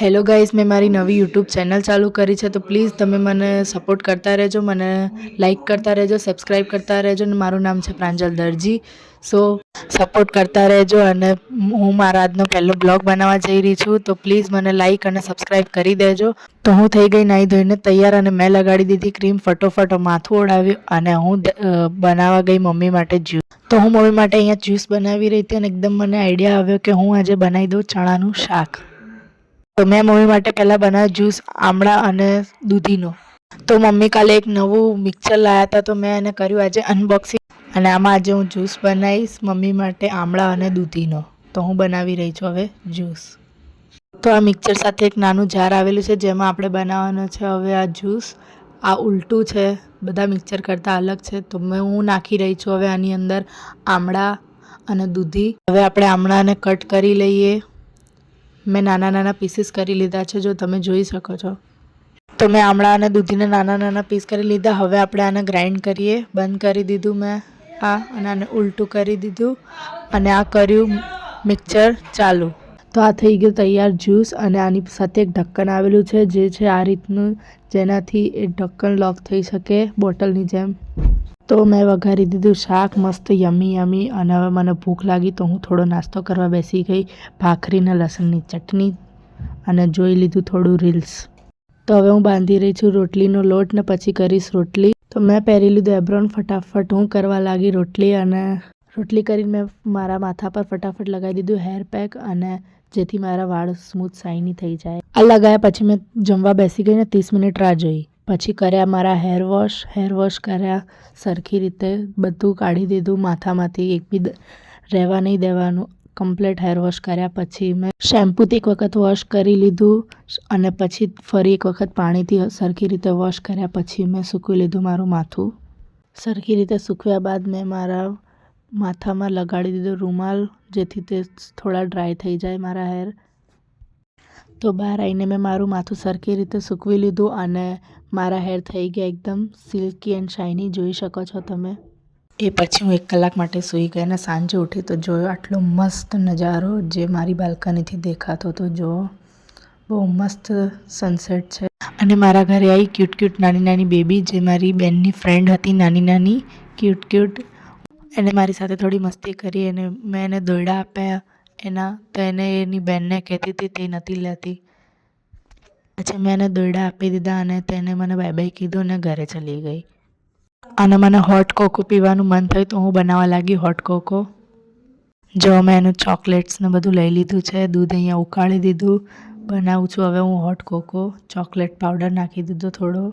Hello guys મેં મારી નવી યુટ્યુબ ચેનલ ચાલુ કરી છે, તો પ્લીઝ તમે મને સપોર્ટ કરતા રહેજો, મને લાઈક કરતા રહેજો સબસ્ક્રાઈબ કરતા રહેજો, અને મારું નામ છે પ્રાંજલ દરજી. સો સપોર્ટ કરતા રહેજો, અને હું મારા આજનો પહેલો બ્લોગ બનાવવા જઈ રહી છું, તો પ્લીઝ મને લાઈક અને સબસ્ક્રાઈબ કરી દેજો. તો હું થઈ ગઈ નાહી ધોઈને તૈયાર, અને મેં લગાડી દીધી ક્રીમ ફટોફટ માથું ઓળાવ્યું અને હું બનાવવા ગઈ મમ્મી માટે જ્યુસ તો હું મમ્મી માટે અહીંયા જ્યુસ બનાવી રહી હતી, અને એકદમ મને આઈડિયા આવ્યો કે હું આજે બનાવી દઉં ચણાનું શાક. તો મેં મમ્મી માટે પહેલાં બનાવ્યો જ્યુસ, આમળા અને દૂધીનો. તો મમ્મી કાલે એક નવું મિક્સર લાવ્યા હતા, તો મેં એને કર્યું આજે અનબોક્સિંગ અને આમાં આજે હું જ્યુસ બનાવીશ મમ્મી માટે આમળા અને દૂધીનો. તો હું બનાવી રહી છું હવે જ્યુસ. તો આ મિક્સર સાથે એક નાનું જાર આવેલું છે, જેમાં આપણે બનાવવાનો છે હવે આ જ્યુસ. આ ઉલટું છે, બધા મિક્સર કરતાં અલગ છે. તો મેં હું નાખી રહી છું હવે આની અંદર આમળા અને દૂધી. હવે આપણે આમળાને કટ કરી લઈએ. મેં નાના નાના પીસીસ કરી લીધા છે, જો તમે જોઈ શકો છો. તો મેં આમળા અને દૂધીને નાના નાના પીસ કરી લીધા. હવે આપણે આને ગ્રાઇન્ડ કરીએ. બંધ કરી દીધું મેં આ અને આને ઉલટું કરી દીધું અને આ કર્યું મિક્સર ચાલુ. તો આ થઈ ગયું તૈયાર જ્યુસ અને આની સાથે એક ઢક્કન આવેલું છે, જે છે આ રીતનું, જેનાથી એ ઢક્કન લોક થઈ શકે બોટલની જેમ. તો મેં વઘારી દીધું શાક, મસ્ત, યમી યમી. અને હવે મને ભૂખ લાગી તો હું થોડો નાસ્તો કરવા બેસી ગઈ ભાખરીને લસણની ચટણી. અને જોઈ લીધું થોડું રીલ્સ. તો હવે હું બાંધી રહી છું રોટલીનો લોટ ને પછી કરીશ રોટલી. તો મેં પહેરી લીધું એબ્રોન ફટાફટ. હું કરવા લાગી રોટલી અને રોટલી કરીને મેં મારા માથા પર ફટાફટ લગાવી દીધું હેર પેક અને જેથી મારા વાળ સ્મૂથ શાઇની થઈ જાય. આ લગાવ્યા પછી મેં જમવા બેસી ગઈ ને ત્રીસ મિનિટ રાહ જોઈ. પછી કર્યા મારા હેર વોશ હેર વોશ કર્યા, સરખી રીતે બધું કાઢી દીધું, માથામાંથી એક બી રહેવા નહીં દેવાનું કમ્પ્લીટ હેર વોશ કર્યા. પછી મેં શેમ્પૂથી એક વખત વોશ કરી લીધું અને પછી ફરી એક વખત પાણીથી સરખી રીતે વોશ કર્યા. પછી મેં સૂકવી લીધું મારું માથું. સરખી રીતે સૂકવ્યા બાદ મેં મારા માથામાં લગાડી દીધો રૂમાલ, જેથી તે થોડા ડ્રાય થઈ જાય મારા હેર તો બહાર આવીને મેં મારું માથું સરખી રીતે સૂકવી લીધું અને મારા હેર થઈ ગયા એકદમ સિલ્કી એન્ડ શાઇની જોઈ શકો છો તમે. એ પછી હું એક કલાક માટે સૂઈ ગઈ અને સાંજે ઉઠી તો જોયો આટલો મસ્ત નજારો જે મારી બાલ્કનીથી દેખાતો તો જો, બહુ મસ્ત સનસેટ છે. અને મારા ઘરે આવી ક્યુટ ક્યુટ નાની નાની બેબી જે મારી બેનની ફ્રેન્ડ હતી, નાની નાની ક્યુટ ક્યુટ એને મારી સાથે થોડી મસ્તી કરી અને મેં એને દોરડા આપ્યા. એના, તો એને એની બેનને કહેતી હતી, તે નથી લેતી. પછી મેં એને દોરડા આપી દીધા અને તેને મને બાય બાય કીધું અને ઘરે ચલી ગઈ. અને મને હોટ કોકો પીવાનું મન થયું, તો હું બનાવવા લાગી હોટ કોકો જો મેં એનું ચોકલેટ્સ ને બધું લઈ લીધું છે, દૂધ અહીંયા ઉકાળી દીધું, બનાવું છું, હવે હું હોટ કોકો ચોકલેટ પાવડર નાખી દીધો થોડો.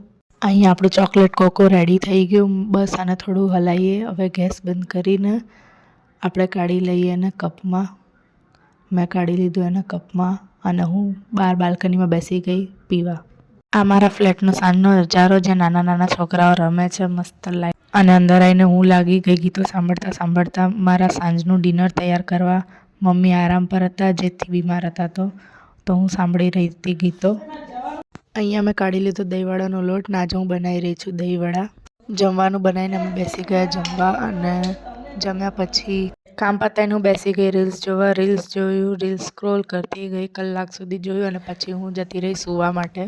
અહીંયા આપણું ચોકલેટ કોકો રેડી થઈ ગયું, બસ આને થોડું હલાવીએ હવે ગેસ બંધ કરીને આપણે કાઢી લઈએ એને કપમાં. મેં કાઢી લીધું એના કપમાં અને હું બહાર બાલ્કનીમાં બેસી ગઈ પીવા. આ મારા ફ્લેટનો સાંજનો નજારો જે નાના નાના છોકરાઓ રમે છે, મસ્ત લાઈટ અને અંદર આવીને હું લાગી ગઈ ગીતો સાંભળતા સાંભળતા મારા સાંજનું ડિનર તૈયાર કરવા મમ્મી આરામ પર હતા, જેથી બીમાર હતા તો તો હું સાંભળી રહી હતી ગીતો. અહીંયા મેં કાઢી લીધો દહીંવડાનો લોટ ના આજે હું બનાવી રહી છું દહીંવડા. જમવાનું બનાવીને અમે બેસી ગયા જમવા અને જમ્યા પછી કામ પતાવીને હું બેસી ગઈ રીલ્સ જોવા રીલ્સ જોયું રીલ્સ સ્ક્રોલ કરતી ગઈ કલાક સુધી જોયું અને પછી હું જતી રહી સૂવા માટે.